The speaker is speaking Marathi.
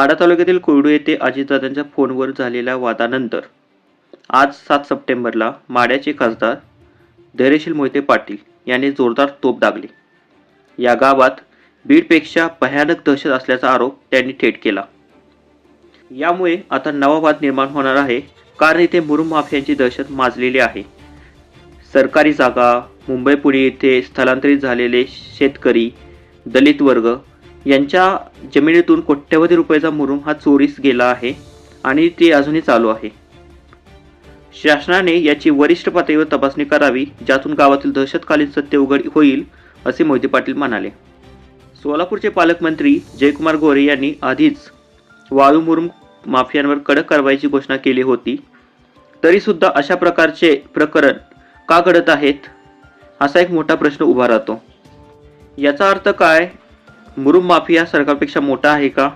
माढा तालुक्यातील कोयडू येथे अजितदादांच्या फोनवर झालेल्या वादानंतर आज सात सप्टेंबरला माढ्याचे खासदार धैर्यशील मोहिते पाटील यांनी जोरदार तोप दागली. या गावात बीडपेक्षा भयानक दहशत असल्याचा आरोप त्यांनी थेट केला. यामुळे आता नवा वाद निर्माण होणार आहे कारण इथे मुरुम माफियांची दहशत माजलेली आहे. सरकारी जागा मुंबई पुणे येथे स्थलांतरित झालेले शेतकरी दलित वर्ग यांच्या जमिनीतून कोट्यवधी रुपयाचा मुरुम हा चोरीस गेला आहे आणि ते अजूनही चालू आहे. शासनाने याची वरिष्ठ पातळीवर तपासणी करावी ज्यातून गावातील दहशतकालीन सत्य उघड होईल असे मोहिते पाटील म्हणाले. सोलापूरचे पालकमंत्री जयकुमार गोरे यांनी आधीच वाळू मुरुम माफियांवर कडक कारवाईची घोषणा केली होती. तरीसुद्धा अशा प्रकारचे प्रकरण का घडत आहेत असा एक मोठा प्रश्न उभा राहतो. याचा अर्थ काय? मुरुम माफिया सरकारपेक्षा मोठा आहे का?